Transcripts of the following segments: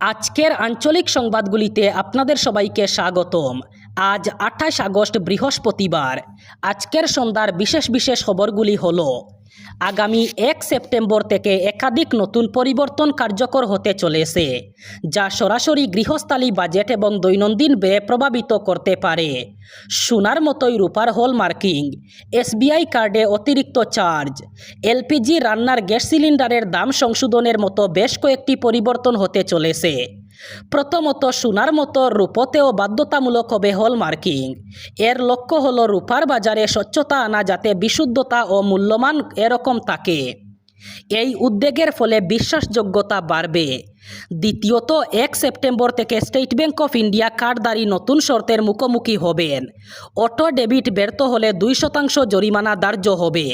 আজকের আঞ্চলিক সংবাদগুলিতে আপনাদের সবাইকে স্বাগতম। আজ আঠাশ আগস্ট বৃহস্পতিবার। আজকের সন্ধ্যার বিশেষ বিশেষ খবরগুলি হলো আগামী এক সেপ্টেম্বর থেকে একাধিক নতুন পরিবর্তন কার্যকর হতে চলেছে, যা সরাসরি গৃহস্থালী বাজেট এবং দৈনন্দিন ব্যয় প্রভাবিত করতে পারে। সোনার মতোই রূপার হল মার্কিং, এসবিআই কার্ডে অতিরিক্ত চার্জ, এলপিজি রান্নার গ্যাস সিলিন্ডারের দাম সংশোধনের মতো বেশ কয়েকটি পরিবর্তন হতে চলেছে। প্রথমত সোনার মতো রূপতেও বাধ্যতামূলক হবে হল মার্কিং এর লক্ষ্য হল রূপার বাজারে স্বচ্ছতা আনা যাতে বিশুদ্ধতা ও মূল্যমান এরকম থাকে। এই উদ্যোগের ফলে বিশ্বাসযোগ্যতা বাড়বে। দ্বিতীয়ত, এক সেপ্টেম্বর থেকে স্টেট ব্যাংক অফ ইন্ডিয়া কার্ডধারী নতুন শর্তের মুখোমুখি হবেন। অটো ডেবিট ব্যর্থ হলে দুই শতাংশ জরিমানা ধার্য হবে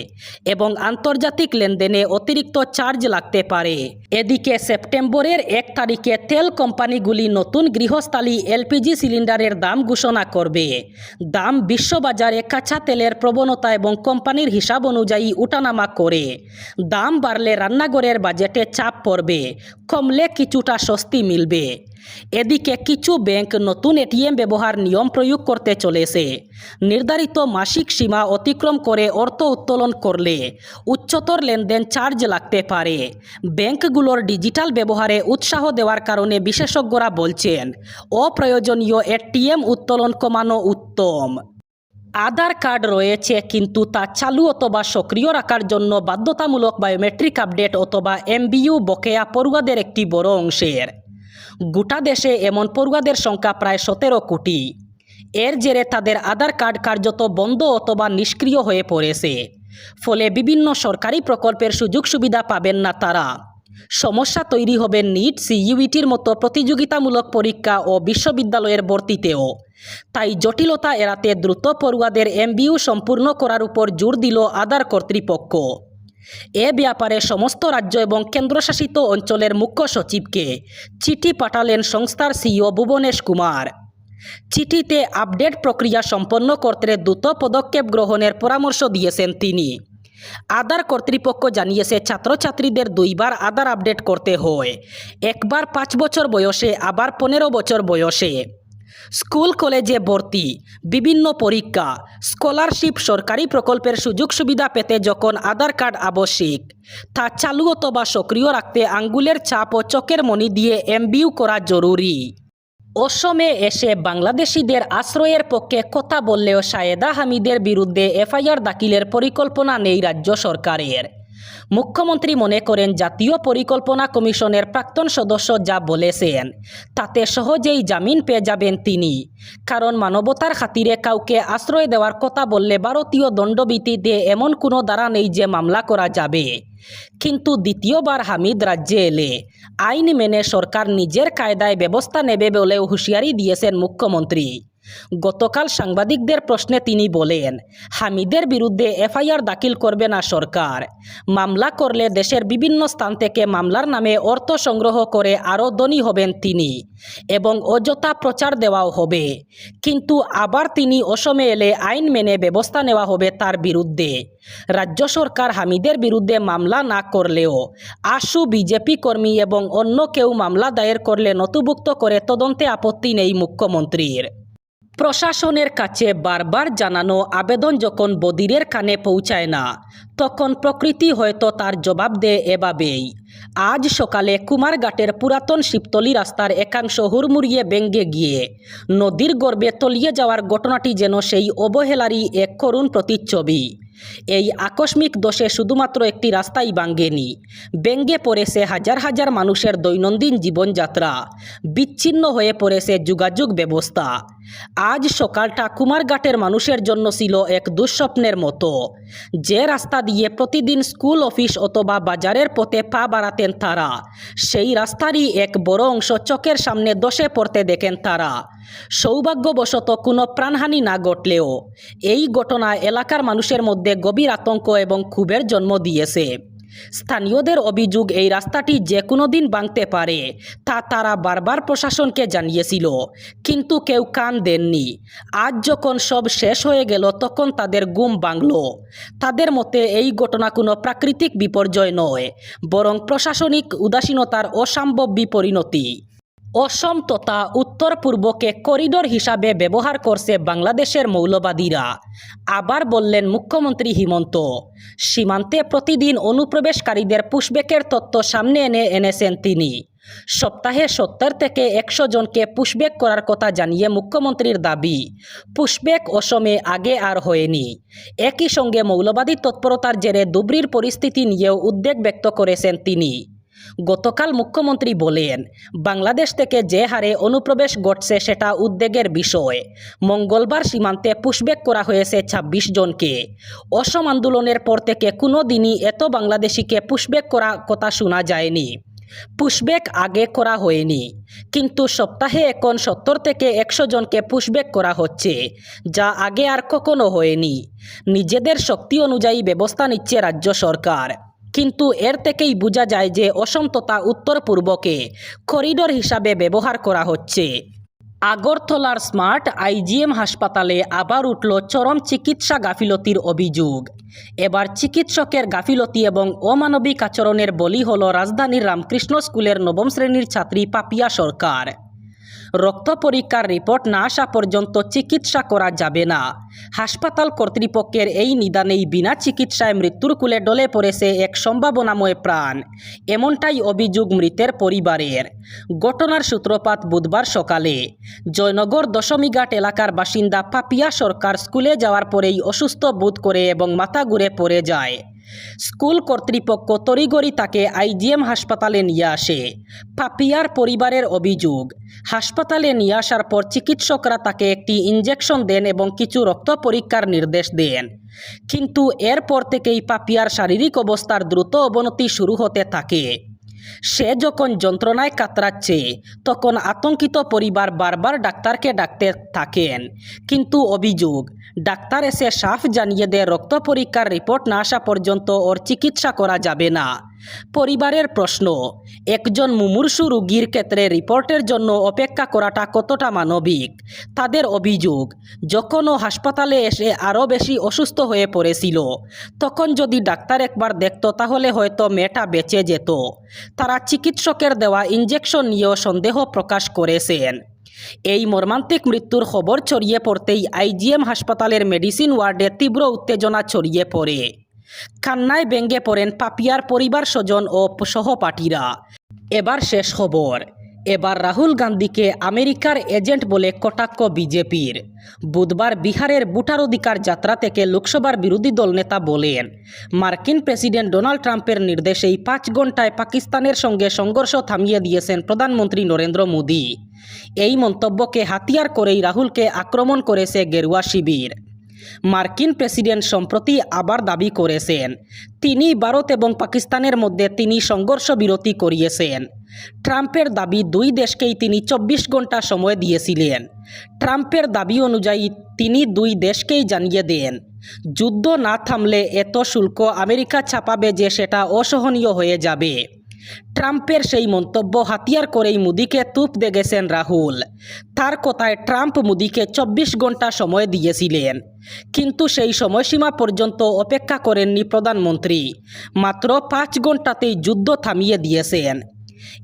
এবং আন্তর্জাতিক লেনদেনে অতিরিক্ত চার্জ লাগতে পারে। এদিকে, সেপ্টেম্বরের এক তারিখে তেল কোম্পানিগুলি নতুন গৃহস্থালী এলপিজি সিলিন্ডারের দাম ঘোষণা করবে। দাম বিশ্ববাজারে কাঁচা তেলের প্রবণতা এবং কোম্পানির হিসাব অনুযায়ী উঠানামা করে। দাম বাড়লে রান্নাঘরের বাজেটে চাপ পড়বে। কমলে কিছুটা স্বস্তি মিলবে। এদিকে কিছু ব্যাংক নতুন এটিএম ব্যবহার নিয়ম প্রয়োগ করতে চলেছে। নির্ধারিত মাসিক সীমা অতিক্রম করে অর্থ উত্তোলন করলে উচ্চতর লেনদেন চার্জ লাগতে পারে। ব্যাংকগুলোর ডিজিটাল ব্যবহারে উৎসাহ দেওয়ার কারণে বিশেষজ্ঞরা বলছেন, অপ্রয়োজনীয় এটিএম উত্তোলন কমানো উত্তম। আধার কার্ড রয়েছে, কিন্তু তা চালু অথবা সক্রিয় রাখার জন্য বাধ্যতামূলক বায়োমেট্রিক আপডেট অথবা এমবিইউ বকেয়া পড়ুয়াদের একটি বড় অংশের। গোটা দেশে এমন পড়ুয়াদের সংখ্যা প্রায় সতেরো কোটি। এর জেরে তাদের আধার কার্ড কার্যত বন্ধ অথবা নিষ্ক্রিয় হয়ে পড়েছে। ফলে বিভিন্ন সরকারি প্রকল্পের সুযোগ সুবিধা পাবেন না তারা। সমস্যা তৈরি হবে নিট সিইউইটির মতো প্রতিযোগিতামূলক পরীক্ষা ও বিশ্ববিদ্যালয়ের ভর্তিতেও। তাই জটিলতা এড়াতে দ্রুত পড়ুয়াদের এমবিইউ সম্পূর্ণ করার উপর জোর দিল আধার কর্তৃপক্ষ। এ ব্যাপারে সমস্ত রাজ্য এবং কেন্দ্রশাসিত অঞ্চলের মুখ্য সচিবকে চিঠি পাঠালেন সংস্থার সিইও ভুবনেশ কুমার। চিঠিতে আপডেট প্রক্রিয়া সম্পন্ন করতে দ্রুত পদক্ষেপ গ্রহণের পরামর্শ দিয়েছেন তিনি। আধার কর্তৃপক্ষ জানিয়েছে, ছাত্রছাত্রীদের দুইবার আধার আপডেট করতে হয়। একবার পাঁচ বছর বয়সে, আবার পনেরো বছর বয়সে। স্কুল, কলেজে ভর্তি। বিভিন্ন পরীক্ষা। স্কলারশিপ সরকারি প্রকল্পের সুযোগ সুবিধা পেতে যখন আধার কার্ড আবশ্যিক, তা চালু অথবা সক্রিয় রাখতে আঙ্গুলের ছাপ ও চোখের মনি দিয়ে এমবিউ করা জরুরি। অসমে এসে বাংলাদেশিদের আশ্রয়ের পক্ষে কথা বললেও সায়েদা হামিদের বিরুদ্ধে এফআইআর দাখিলের পরিকল্পনা নেই রাজ্য সরকারের। মুখ্যমন্ত্রী মনে করেন জাতীয় পরিকল্পনা কমিশনের প্রাক্তন সদস্য যা বলেছেন, তাতে সহজেই জামিন পেয়ে যাবেন তিনি। কারণ মানবতার খাতিরে কাউকে আশ্রয় দেওয়ার কথা বললে ভারতীয় দণ্ডবিধিতে এমন কোনো দ্বারা নেই যে মামলা করা যাবে। কিন্তু দ্বিতীয়বার হামিদ রাজ্যে এলে। আইন মেনে সরকার নিজের কায়দায় ব্যবস্থা নেবে বলেও হুঁশিয়ারি দিয়েছেন মুখ্যমন্ত্রী। গতকাল সাংবাদিকদের প্রশ্নে তিনি বলেন, হামিদের বিরুদ্ধে এফআইআর দাখিল করবে না সরকার। মামলা করলে দেশের বিভিন্ন স্থান থেকে মামলার নামে অর্থ সংগ্রহ করে আরও ধনী হবেন তিনি এবং অযথা প্রচার দেওয়াও হবে। কিন্তু আবার তিনি অসমে এলে আইন মেনে ব্যবস্থা নেওয়া হবে তার বিরুদ্ধে। রাজ্য সরকার হামিদের বিরুদ্ধে মামলা না করলেও আশু বিজেপি কর্মী এবং অন্য কেউ মামলা দায়ের করলে নথিভুক্ত করে তদন্তে আপত্তি নেই মুখ্যমন্ত্রীর। প্রশাসনের কাছে বারবার জানানো আবেদন যখন বদিরের কানে পৌঁছায় না, তখন প্রকৃতি হয়তো তার জবাব দেয় এভাবেই। আজ সকালে কুমারঘাটের পুরাতন শিবতলি রাস্তার একাংশ হুড়মুড়িয়ে বেঙ্গে গিয়ে নদীর গর্বে তলিয়ে যাওয়ার ঘটনাটি যেন সেই অবহেলারই এক করুণ প্রতিচ্ছবি। এই আকস্মিক দোষে শুধুমাত্র একটি রাস্তাই ভাঙ্গেনি ব্যঙ্গে পড়েছে হাজার হাজার মানুষের দৈনন্দিন জীবনযাত্রা। বিচ্ছিন্ন হয়ে পড়েছে যোগাযোগ ব্যবস্থা। আজ সকালটা কুমারঘাটের মানুষের জন্য ছিল এক দুঃস্বপ্নের মতো। যে রাস্তা দিয়ে প্রতিদিন স্কুল, অফিস অথবা বাজারের পথে পা বাড়াতেন তারা, সেই রাস্তারই এক বড় অংশ চোখের সামনে দোষে পড়তে দেখেন তারা। সৌভাগ্যবশত কোনো প্রাণহানি না ঘটলেও এই ঘটনা এলাকার মানুষের মধ্যে গভীর আতঙ্ক এবং ক্ষোভের জন্ম দিয়েছে। স্থানীয়দের অভিযোগ, এই রাস্তাটি যে কোনো দিন ভাঙতে পারে তা তারা বারবার প্রশাসনকে জানিয়েছিল, কিন্তু কেউ কান দেননি। আজ যখন সব শেষ হয়ে গেল, তখন তাদের গুম ভাঙল। তাদের মতে, এই ঘটনা কোনো প্রাকৃতিক বিপর্যয় নয়, বরং প্রশাসনিক উদাসীনতার অসম্ভব বিপরিণতি অসম তথা উত্তর পূর্বকে করিডোর হিসাবে ব্যবহার করছে বাংলাদেশের মৌলবাদীরা। আবার বললেন মুখ্যমন্ত্রী হিমন্ত। সীমান্তে প্রতিদিন অনুপ্রবেশকারীদের পুশব্যাকের তত্ত্ব সামনে এনে এনেছেন তিনি। সপ্তাহে সত্তর থেকে একশো জনকে পুষবেক করার কথা জানিয়ে মুখ্যমন্ত্রীর দাবি পুষবেক অসমে আগে আর হয়নি। একই সঙ্গে মৌলবাদী তৎপরতার জেরে দুবরির পরিস্থিতি নিয়েও উদ্বেগ ব্যক্ত করেছেন তিনি। গতকাল মুখ্যমন্ত্রী বলেন, বাংলাদেশ থেকে যে হারে অনুপ্রবেশ ঘটছে সেটা উদ্বেগের বিষয়। মঙ্গলবার সীমান্তে পুশব্যাক করা হয়েছে ২৬ জনকে। অসম আন্দোলনের পর থেকে কোনো দিনই এত বাংলাদেশিকে পুশব্যাক করা কথা শোনা যায়নি। পুশব্যাক আগে করা হয়নি, কিন্তু সপ্তাহে এখন সত্তর থেকে একশো জনকে পুশব্যাক করা হচ্ছে, যা আগে আর কখনো হয়নি। নিজেদের শক্তি অনুযায়ী ব্যবস্থা নিচ্ছে রাজ্য সরকার। কিন্তু এর থেকেই বোঝা যায় যে অসম তথা উত্তর পূর্বকে করিডোর হিসাবে ব্যবহার করা হচ্ছে। আগরতলার স্মার্ট আইজিএম হাসপাতালে আবার উঠল চরম চিকিৎসা গাফিলতির অভিযোগ। এবার চিকিৎসকের গাফিলতি এবং অমানবিক আচরণের বলি হল রাজধানীর রামকৃষ্ণ স্কুলের নবম শ্রেণির ছাত্রী পাপিয়া সরকার। রক্ত পরীক্ষার রিপোর্ট না আসা পর্যন্ত চিকিৎসা করা যাবে না। হাসপাতাল কর্তৃপক্ষের এই নিদানেই বিনা চিকিৎসায় মৃত্যুর কুলে ডলে পড়েছে এক সম্ভাবনাময় প্রাণ। এমনটাই অভিযোগ মৃতের পরিবারের। ঘটনার সূত্রপাত বুধবার সকালে। জয়নগর দশমীঘাট এলাকার বাসিন্দা পাপিয়া সরকার স্কুলে যাওয়ার পরেই অসুস্থ বোধ করে এবং মাথা ঘুরে পড়ে যায়। স্কুল কর্তৃপক্ষ তড়িগড়ি তাকে আইজিএম হাসপাতালে নিয়ে আসে। পাপিয়ার পরিবারের অভিযোগ, হাসপাতালে নিয়ে আসার পর চিকিৎসকরা তাকে একটি ইঞ্জেকশন দেন এবং কিছু রক্ত পরীক্ষার নির্দেশ দেন। কিন্তু এরপর থেকেই পাপিয়ার শারীরিক অবস্থার দ্রুত অবনতি শুরু হতে থাকে। সে যখন যন্ত্রণায় কাতরাচ্ছে, তখন আতঙ্কিত পরিবার বারবার ডাক্তারকে ডাকতে থাকেন। কিন্তু অভিযোগ, ডাক্তার এসে সাফ জানিয়ে দেয়, রক্ত পরীক্ষার রিপোর্ট না আসা পর্যন্ত ওর চিকিৎসা করা যাবে না। পরিবারের প্রশ্ন, একজন মুমূর্ষু রোগীর ক্ষেত্রে রিপোর্টের জন্য অপেক্ষা করাটা কতটা মানবিক? তাদের অভিযোগ যখন ও হাসপাতালে এসে আরও বেশি অসুস্থ হয়ে পড়েছিল, তখন যদি ডাক্তার একবার দেখত তাহলে হয়তো মেয়েটা বেঁচে যেত। তারা চিকিৎসকের দেওয়া ইঞ্জেকশন নিয়েও সন্দেহ প্রকাশ করেছেন। এই মর্মান্তিক মৃত্যুর খবর ছড়িয়ে পড়তেই আইজিএম হাসপাতালের মেডিসিন ওয়ার্ডে তীব্র উত্তেজনা ছড়িয়ে পড়ে। কান্নায় ব্যঙ্গে পড়েন পাপিয়ার পরিবার স্বজন ও সহপাঠীরা। এবার শেষ খবর। এবার রাহুল গান্ধীকে আমেরিকার এজেন্ট বলে কটাক্ষ বিজেপির। বুধবার বিহারের ভোটার অধিকার যাত্রা থেকে লোকসভার বিরোধী দল নেতা বলেন, মার্কিন প্রেসিডেন্ট ডোনাল্ড ট্রাম্পের নির্দেশেই পাঁচ ঘন্টায় পাকিস্তানের সঙ্গে সংঘর্ষ থামিয়ে দিয়েছেন প্রধানমন্ত্রী নরেন্দ্র মোদী। এই মন্তব্যকে হাতিয়ার করেই রাহুলকে আক্রমণ করেছে গেরুয়া শিবির। মার্কিন প্রেসিডেন্ট সম্প্রতি আবার দাবি করেছেন। তিনি ভারত এবং পাকিস্তানের মধ্যে তিনি সংঘর্ষ বিরতি করিয়েছেন। ট্রাম্পের দাবি দুই দেশকেই তিনি চব্বিশ ঘণ্টা সময় দিয়েছিলেন। ট্রাম্পের দাবি অনুযায়ী তিনি দুই দেশকেই জানিয়ে দেন, যুদ্ধ না থামলে এত শুল্ক আমেরিকা ছাপাবে যে সেটা অসহনীয় হয়ে যাবে। ট্রাম্পের সেই মন্তব্য হাতিয়ার করেই মোদিকে তুপ দেখেছেন রাহুল। তার কথায় ট্রাম্প মুদিকে চব্বিশ ঘণ্টা সময় দিয়েছিলেন। কিন্তু সেই সময়সীমা পর্যন্ত অপেক্ষা করেননি প্রধানমন্ত্রী। মাত্র পাঁচ ঘন্টাতেই যুদ্ধ থামিয়ে দিয়েছেন।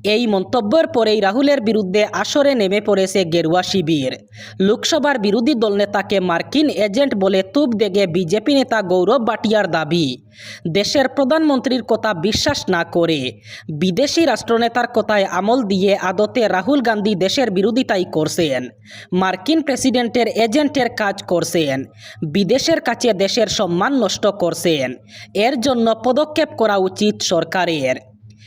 এই মন্তব্যের পরেই রাহুলের বিরুদ্ধে আসরে নেমে পড়েছে গেরুয়া শিবির। লোকসভার বিরোধী দলনেতাকে মার্কিন এজেন্ট বলে তুপ দেগে বিজেপি নেতা গৌরব বাটিয়ার দাবি। দেশের প্রধানমন্ত্রীর কথা বিশ্বাস না করে বিদেশি রাষ্ট্রনেতার কথায় আমল দিয়ে আদতে রাহুল গান্ধী দেশের বিরোধিতাই করছেন। মার্কিন প্রেসিডেন্টের এজেন্টের কাজ করছেন। বিদেশের কাছে দেশের সম্মান নষ্ট করছেন। এর জন্য পদক্ষেপ করা উচিত সরকারের।